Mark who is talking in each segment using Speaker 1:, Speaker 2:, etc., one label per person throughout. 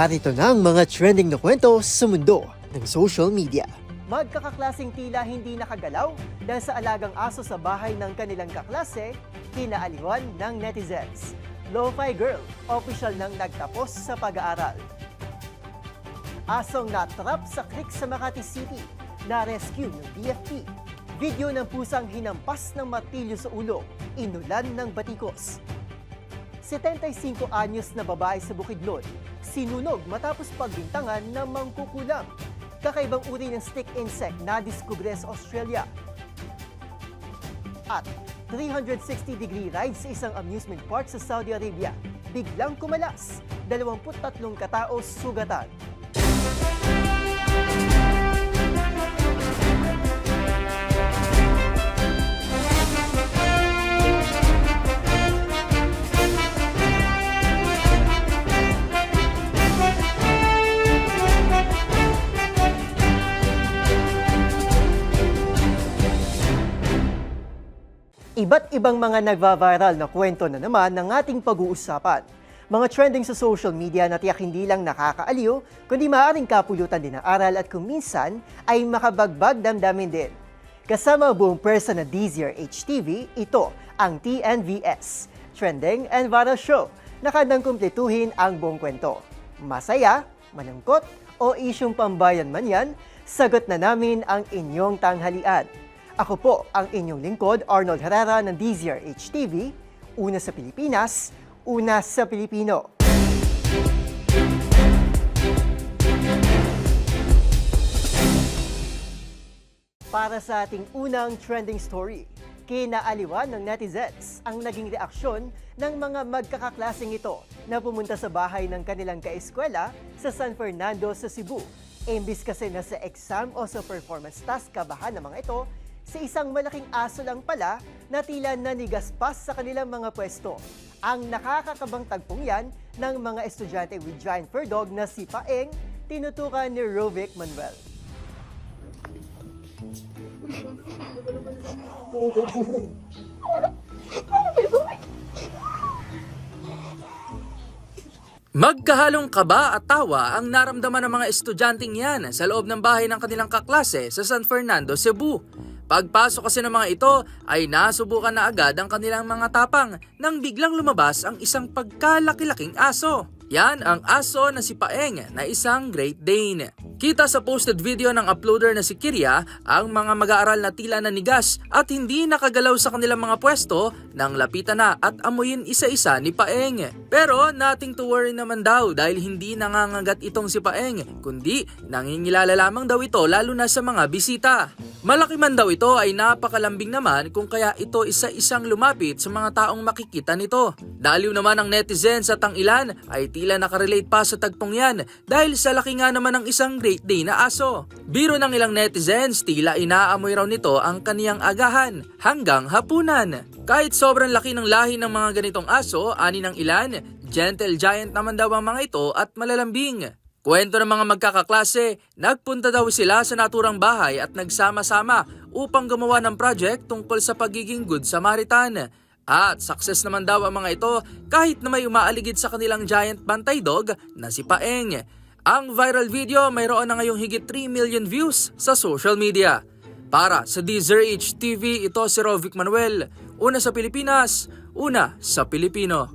Speaker 1: Narito na ang mga trending na kwento sa mundo ng social media.
Speaker 2: Magkakaklasing tila hindi nakagalaw dahil sa alagang aso sa bahay ng kanilang kaklase, kinaaliwan ng netizens. Lo-Fi Girl, official nang nagtapos sa pag-aaral. Asong natrap sa creek sa Makati City, na-rescue ng BFP. Video ng pusang hinampas ng martilyo sa ulo, inulan ng batikos. 75 anyos na babae sa Bukidnon, sinunog matapos pagbintangan ng mangkukulam. Kakaibang uri ng stick insect na diskubre sa Australia. At 360-degree ride sa isang amusement park sa Saudi Arabia. Biglang kumalas, 23 katao sugatan. Iba't ibang mga nagva-viral na kwento na naman ng ating pag-uusapan. Mga trending sa social media na tiyak hindi lang nakakaaliw, kundi maaaring kapulutan din ng aral at kung minsan ay makabagbag damdamin din. Kasama buong person na Deezer HTV, ito ang TNVS, Trending and Viral Show, na kandang kumpletuhin ang buong kwento. Masaya, malungkot, o isyong pambayan man yan, sagot na namin ang inyong tanghalian. Ako po ang inyong lingkod, Arnold Herrera ng Deezer HTV, una sa Pilipinas, una sa Pilipino. Para sa ating unang trending story, kinaaliwan ng netizens ang naging reaksyon ng mga magkakaklaseng ito na pumunta sa bahay ng kanilang kaeskwela sa San Fernando sa Cebu. Imbis kasi na sa exam o sa performance task kabahan ng mga ito, sa isang malaking aso lang pala na tila nanigaspas sa kanilang mga pwesto. Ang nakakakabang tagpong yan ng mga estudyante with giant fur dog na si Paeng, tinutukan ni Rovic Manuel.
Speaker 3: Magkahalong kaba at tawa ang naramdaman ng mga estudyanteng yan sa loob ng bahay ng kanilang kaklase sa San Fernando, Cebu. Pagpasok kasi ng mga ito ay nasubukan na agad ang kanilang mga tapang nang biglang lumabas ang isang pagkalaki-laking aso. Yan ang aso na si Paeng na isang Great Dane. Kita sa posted video ng uploader na si Kiria ang mga mag-aaral na tila nanigas at hindi nakagalaw sa kanilang mga pwesto nang lapitan na at amuyin isa-isa ni Paeng. Pero nothing to worry naman daw dahil hindi nangangagat itong si Paeng kundi nangingilala lamang daw ito lalo na sa mga bisita. Malaki man daw ito ay napakalambing naman kung kaya ito isa-isang lumapit sa mga taong makikita nito. Daliw naman ang netizens at ang ilan ay tila nakarelate pa sa tagpong yan dahil sa laki nga naman ng isang Great Day na aso. Biro ng ilang netizens tila inaamoy raw nito ang kaniyang agahan hanggang hapunan. Kahit sobrang laki ng lahi ng mga ganitong aso, ani ng ilan, gentle giant naman daw ang mga ito at malalambing. Kwento ng mga magkakaklase, nagpunta daw sila sa naturang bahay at nagsama-sama upang gumawa ng project tungkol sa pagiging good Samaritan. At success naman daw ang mga ito kahit na may umaaligid sa kanilang giant bantay dog na si Paeng. Ang viral video mayroon na ngayong higit 3 million views sa social media. Para sa Deezer TV, ito si Rovic Manuel. Una sa Pilipinas, una sa Pilipino.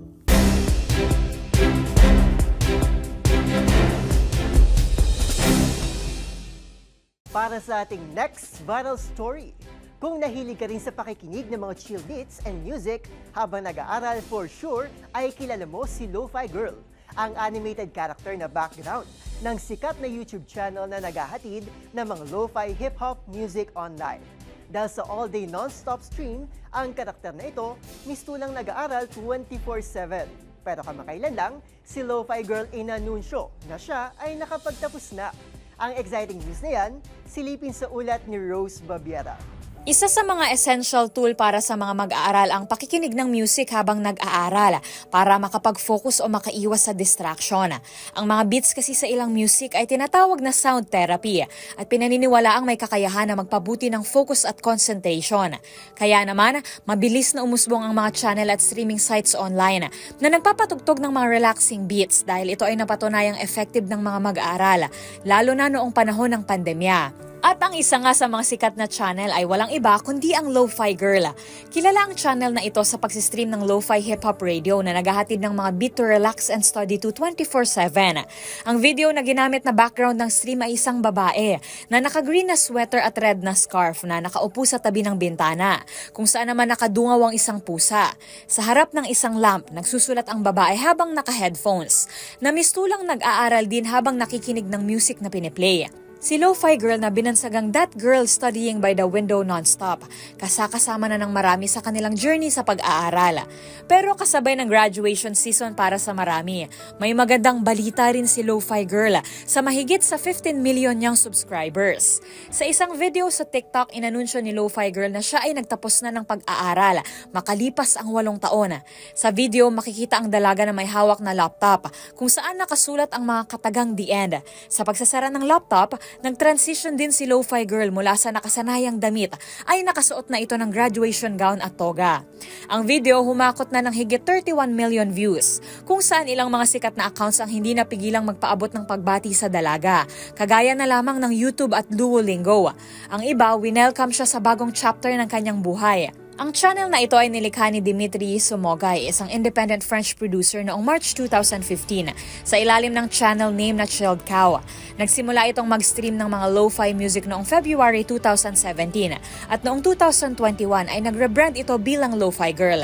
Speaker 2: Para sa ating next viral story, kung nahilig ka rin sa pakikinig ng mga chill beats and music habang nag-aaral, for sure ay kilala mo si Lo-Fi Girl, ang animated character na background ng sikat na YouTube channel na naghahatid ng mga lo-fi hip-hop music online. Dahil sa all-day non-stop stream, ang karakter na ito mistulang nag-aaral 24-7. Pero kamakailan lang, si Lo-Fi Girl inanunsyo na siya ay nakapagtapos na. Ang exciting news na yan, silipin sa ulat ni Rose Babiera.
Speaker 4: Isa sa mga essential tool para sa mga mag-aaral ang pakikinig ng music habang nag-aaral para makapag-focus o makaiwas sa distraction. Ang mga beats kasi sa ilang music ay tinatawag na sound therapy at pinaniniwala ang may kakayahan na magpabuti ng focus at concentration. Kaya naman, mabilis na umusbong ang mga channel at streaming sites online na nagpapatugtog ng mga relaxing beats dahil ito ay napatunayang effective ng mga mag-aaral, lalo na noong panahon ng pandemya. At ang isa nga sa mga sikat na channel ay walang iba kundi ang Lo-Fi Girl. Kilala ang channel na ito sa pagsistream ng Lo-Fi Hip-Hop Radio na naghahatid ng mga beat to relax and study to 24-7. Ang video na ginamit na background ng stream ay isang babae na naka-green na sweater at red na scarf na nakaupo sa tabi ng bintana, kung saan naman nakadungaw ang isang pusa. Sa harap ng isang lamp, nagsusulat ang babae habang naka-headphones, na mistulang nag-aaral din habang nakikinig ng music na piniplay. Si Lo-Fi Girl na binansagang That Girl Studying by the Window Nonstop, kasakasama na ng marami sa kanilang journey sa pag-aaral. Pero kasabay ng graduation season para sa marami, may magandang balita rin si Lo-Fi Girl sa mahigit sa 15 million niyang subscribers. Sa isang video sa TikTok, inanunsyo ni Lo-Fi Girl na siya ay nagtapos na ng pag-aaral, makalipas ang walong taon. Sa video, makikita ang dalaga na may hawak na laptop, kung saan nakasulat ang mga katagang the end. Sa pagsasara ng laptop, nag-transition din si Lo-Fi Girl mula sa nakasanayang damit ay nakasuot na ito ng graduation gown at toga. Ang video humakot na ng higit 31 million views, kung saan ilang mga sikat na accounts ang hindi napigilang magpaabot ng pagbati sa dalaga, kagaya na lamang ng YouTube at Duolingo. Ang iba, winelcome siya sa bagong chapter ng kanyang buhay. Ang channel na ito ay nilikha ni Dimitri Sumogay, isang independent French producer noong March 2015 sa ilalim ng channel name na Chilled Cow. Nagsimula itong mag-stream ng mga lo-fi music noong February 2017 at noong 2021 ay nag-rebrand ito bilang Lo-Fi Girl.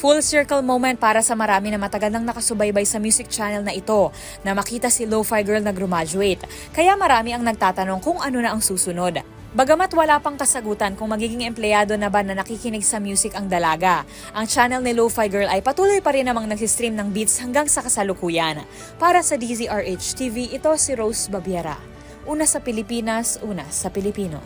Speaker 4: Full circle moment para sa marami na matagal nang nakasubaybay sa music channel na ito na makita si Lo-Fi Girl na graduate. Kaya marami ang nagtatanong kung ano na ang susunod. Bagamat wala pang kasagutan kung magiging empleyado na ba na nakikinig sa music ang dalaga, ang channel ni Lo-Fi Girl ay patuloy pa rin namang nagsistream ng beats hanggang sa kasalukuyan. Para sa DZRH TV, ito si Rose Babiera. Una sa Pilipinas, una sa Pilipino.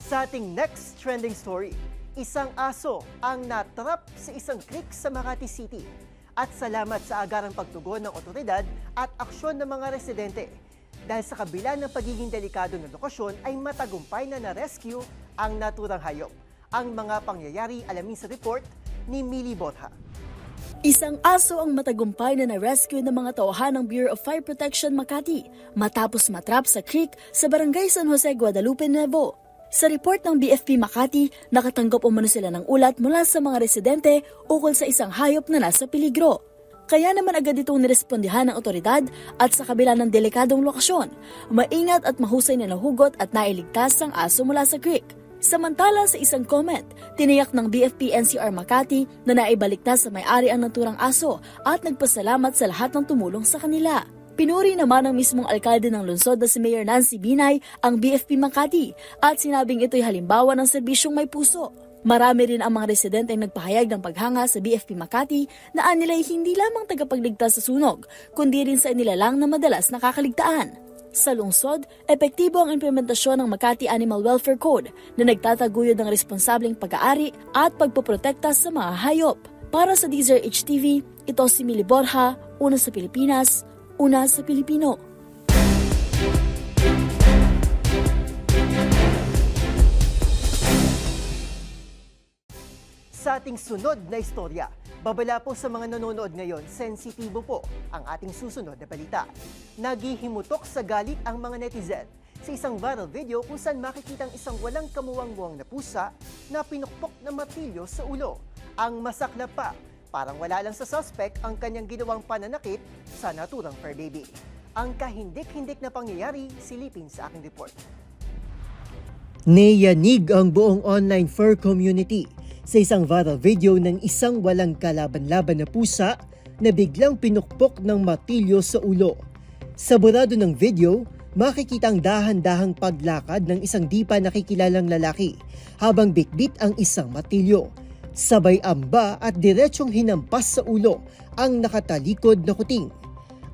Speaker 2: Sa ating next trending story, isang aso ang natrap sa isang creek sa Makati City. At salamat sa agarang pagtugon ng otoridad at aksyon ng mga residente. Dahil sa kabila ng pagiging delikado ng lokasyon ay matagumpay na na-rescue ang naturang hayop. Ang mga pangyayari alamin sa report ni Millie Botha.
Speaker 5: Isang aso ang matagumpay na na-rescue ng mga tauhan ng Bureau of Fire Protection Makati matapos matrap sa creek sa barangay San Jose, Guadalupe, Nuevo. Sa report ng BFP Makati, nakatanggap umano sila ng ulat mula sa mga residente ukol sa isang hayop na nasa peligro. Kaya naman agad itong nirespondihan ng otoridad at sa kabila ng delikadong lokasyon, maingat at mahusay na nahugot at nailigtas ang aso mula sa creek. Samantala sa isang comment, tiniyak ng BFP NCR Makati na naibalik na sa may-ari ang naturang aso at nagpasalamat sa lahat ng tumulong sa kanila. Pinuri naman ng mismong alkalde ng lungsod na si Mayor Nancy Binay ang BFP Makati at sinabing ito'y halimbawa ng serbisyong may puso. Marami rin ang mga residente ang nagpahayag ng paghanga sa BFP Makati na anilay hindi lamang tagapagligtas sa sunog, kundi rin sa inilalang na madalas nakakaligtaan. Sa lungsod, epektibo ang implementasyon ng Makati Animal Welfare Code na nagtataguyod ng responsableng pag-aari at pagpoprotekta sa mga hayop. Para sa Deezer HTV, ito si Mili Borja, una sa Pilipinas, una sa Pilipino.
Speaker 2: Sa ating sunod na istorya, babala po sa mga nanonood ngayon, sensitibo po ang ating susunod na balita. Nagihimutok sa galit ang mga netizen sa isang viral video kung saan makikitang isang walang kamuwang-muwang na pusa na pinukpok na martilyo sa ulo. Ang masaklap pa, parang wala lang sa suspect ang kanyang ginawang pananakit sa naturang fur baby. Ang kahindik-hindik na pangyayari, silipin sa aking report.
Speaker 1: Nayanig ang buong online fur community sa isang viral video ng isang walang kalaban-laban na pusa na biglang pinukpok ng matilyo sa ulo. Sa burado ng video, makikita ang dahan-dahang paglakad ng isang di pa nakikilalang lalaki habang bitbit ang isang matilyo. Sabay amba at diretsyong hinampas sa ulo ang nakatalikod na kuting.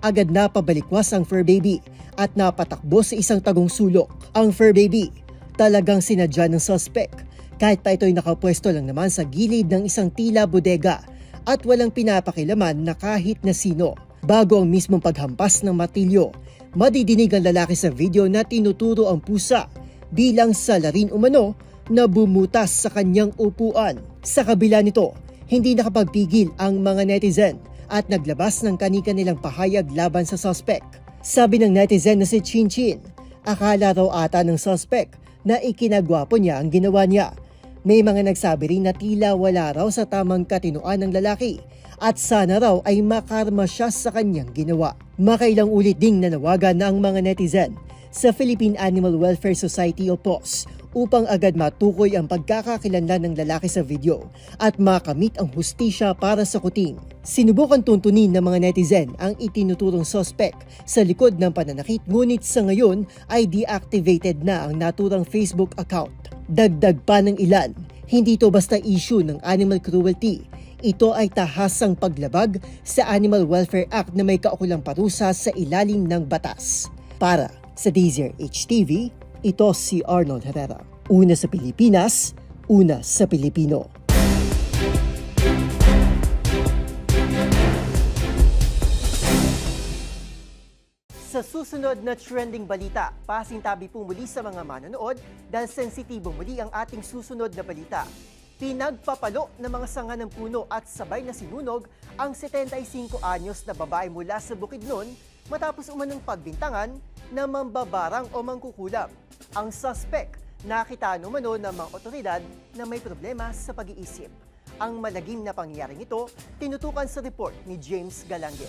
Speaker 2: Agad na pabalikwas ang fur baby at napatakbo sa isang tagong sulok. Ang fur baby talagang sinadya ng suspect kahit pa ito'y nakapwesto lang naman sa gilid ng isang tila bodega at walang pinapakilaman na kahit na sino. Bago ang mismong paghampas ng matilyo, madidinig ang lalaki sa video na tinuturo ang pusa bilang salarin umano na bumutas sa kanyang upuan. Sa kabila nito, hindi nakapagpigil ang mga netizen at naglabas ng kanika nilang pahayag laban sa suspect. Sabi ng netizen na si Chin Chin, akala raw ata ng suspect na ikinagwapo niya ang ginawa niya. May mga nagsabi rin na tila wala raw sa tamang katinuan ng lalaki at sana raw ay makarma siya sa kanyang ginawa. Makailang ulit ding nanawagan na ang mga netizen sa Philippine Animal Welfare Society o POS upang agad matukoy ang pagkakakilanlan ng lalaki sa video at makamit ang hustisya para sa kuting. Sinubukan tuntunin ng mga netizen ang itinuturong suspect sa likod ng pananakit ngunit sa ngayon ay deactivated na ang naturang Facebook account. Dagdag pa ng ilan, hindi ito basta issue ng animal cruelty. Ito ay tahasang paglabag sa Animal Welfare Act na may kaukulang parusa sa ilalim ng batas. Para sa Deezer HTV, ito si Arnold Herrera. Una sa Pilipinas, una sa Pilipino. Sa susunod na trending balita, pasintabi po muli sa mga manonood dahil sensitibo muli ang ating susunod na balita. Pinagpapalo ng mga sanga ng puno at sabay na sinunog ang 75 anyos na babae mula sa Bukidnon matapos umanong pagbintangan na mambabarang o mangkukulam. Ang suspect nakita umano ng mga otoridad na may problema sa pag-iisip. Ang malagim na pangyayaring ito tinutukan sa report ni James Galange.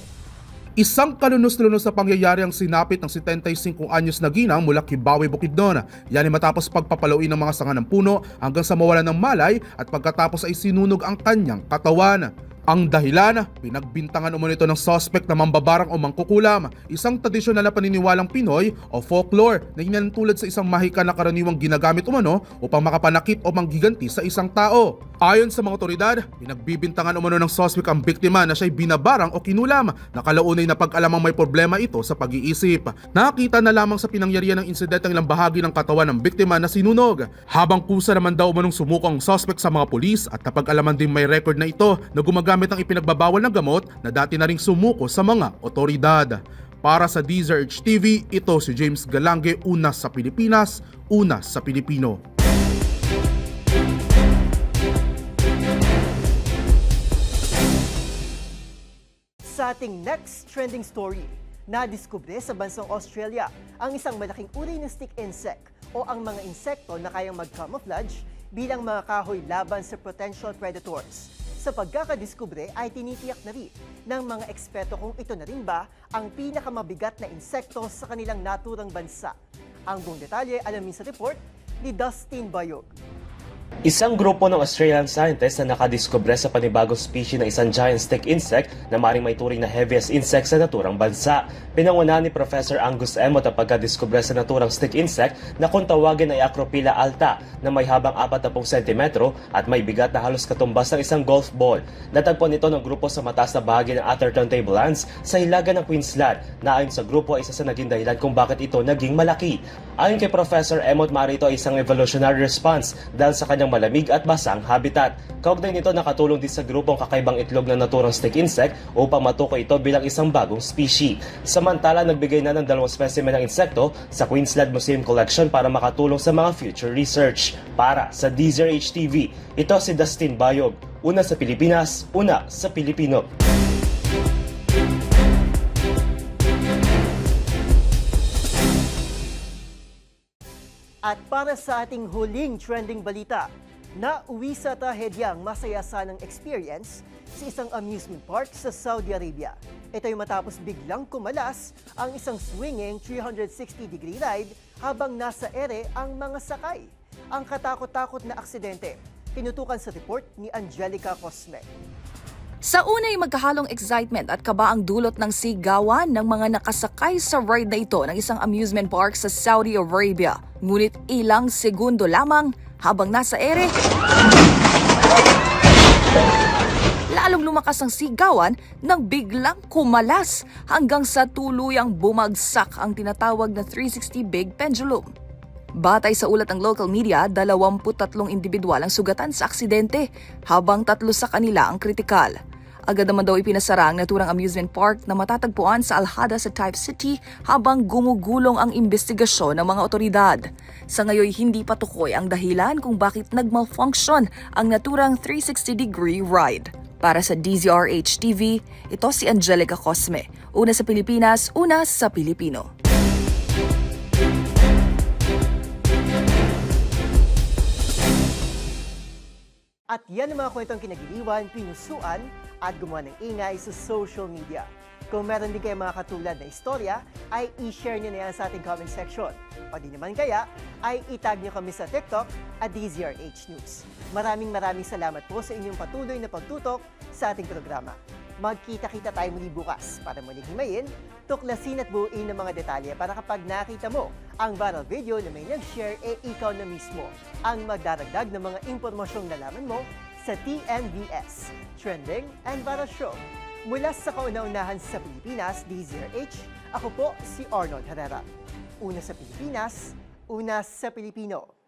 Speaker 6: Isang kalunos-lunos na pangyayari ang sinapit ng 75 anyos na ginang mula Kibawe, Bukidnon. Yan ay matapos pagpapalawin ng mga sanga ng puno hanggang sa mawalan ng malay at pagkatapos ay sinunog ang kanyang katawan. Ang dahilan, pinagbintangan umano ito ng suspect na mambabarang o mangkukulam, isang tradisyonal na paniniwalang Pinoy o folklore na hinalintulad sa isang mahika na karaniwang ginagamit umano upang makapanakit o manggiganti sa isang tao. Ayon sa mga otoridad, pinagbibintangan umano ng suspect ang biktima na siya'y binabarang o kinulam na kalaunay na pag-alamang may problema ito sa pag-iisip. Nakita na lamang sa pinangyarihan ng insidente ang ilang bahagi ng katawan ng biktima na sinunog. Habang kusa naman daw umanong sumuko ang suspect sa mga pulis at napag-alaman din may record na ito na gumagamit ng ipinagbabawal na gamot na dati na ring sumuko sa mga otoridad. Para sa Deezer TV, ito si James Galange, una sa Pilipinas, una sa Pilipino.
Speaker 2: Sa ating next trending story, nadiskubre sa bansang Australia ang isang malaking uri ng stick insect o ang mga insekto na kayang mag-camouflage bilang mga kahoy laban sa potential predators. Sa pagkakadiskubre ay tinitiyak na rin ng mga eksperto kung ito na rin ba ang pinakamabigat na insekto sa kanilang naturang bansa. Ang buong detalye alamin sa report ni Dustin Bayog.
Speaker 7: Isang grupo ng Australian scientists na nakadiskubre sa panibagong species ng isang giant stick insect na maring may turing na heaviest insect sa naturang bansa. Pinangunahan ni Professor Angus Emot ang pagkadiskubre sa naturang stick insect na kung tawagin ay Acropila alta na may habang 40 cm at may bigat na halos katumbas ng isang golf ball. Natagpuan ito ng grupo sa mataas na bahagi ng Atherton Tablelands sa hilaga ng Queensland na ayon sa grupo ay isa sa naging dahilan kung bakit ito naging malaki. Ayon kay Professor Emot, mari ito ay isang evolutionary response dahil sa kanyang malamig at basang habitat. Kaugnay nito nakatulong din sa grupong kakaibang itlog ng naturang stick insect upang matukoy ito bilang isang bagong species. Samantala, nagbigay na ng dalawang specimen ng insekto sa Queensland Museum Collection para makatulong sa mga future research. Para sa Deezer HTV, ito si Dustin Bayog. Una sa Pilipinas, una sa Pilipino.
Speaker 2: At para sa ating huling trending balita, nauwi sa trahedyang masaya sanang experience sa isang amusement park sa Saudi Arabia. Ito ay matapos biglang kumalas ang isang swinging 360-degree ride habang nasa ere ang mga sakay. Ang katakot-takot na aksidente, tinutukan sa report ni Angelica Cosme.
Speaker 8: Sa una ay magkahalong excitement at kaba ang dulot ng sigawan ng mga nakasakay sa ride na ito ng isang amusement park sa Saudi Arabia. Ngunit ilang segundo lamang habang nasa ere, lalong lumakas ang sigawan nang biglang kumalas hanggang sa tuluyang bumagsak ang tinatawag na 360 big pendulum. Batay sa ulat ng local media, 23 individual ang sugatan sa aksidente, habang tatlo sa kanila ang kritikal. Agad naman daw ipinasara ang naturang amusement park na matatagpuan sa Alhada sa Type City habang gumugulong ang investigasyon ng mga otoridad. Sa ngayon, hindi patukoy ang dahilan kung bakit nagmalfunction ang naturang 360-degree ride. Para sa DZRH TV, ito si Angelica Cosme. Una sa Pilipinas, una sa Pilipino.
Speaker 2: At yan ang mga kwentong kinagiliwan, pinusuan at gumawa ng ingay sa social media. Kung meron din kayo mga katulad na istorya, ay i-share nyo na yan sa ating comment section. O di naman kaya, ay itag nyo kami sa TikTok at DZRH News. Maraming maraming salamat po sa inyong patuloy na pagtutok sa ating programa. Magkita-kita tayo muli bukas para muling himayin, tuklasin at buuin ng mga detalye para kapag nakita mo ang viral video na may nag-share, e ikaw na mismo ang magdaragdag ng mga impormasyong nalaman mo sa TMVS, Trending and Viral Show. Mula sa kauna-unahan sa Pilipinas, DZRH, ako po si Arnold Herrera. Una sa Pilipinas, una sa Pilipino.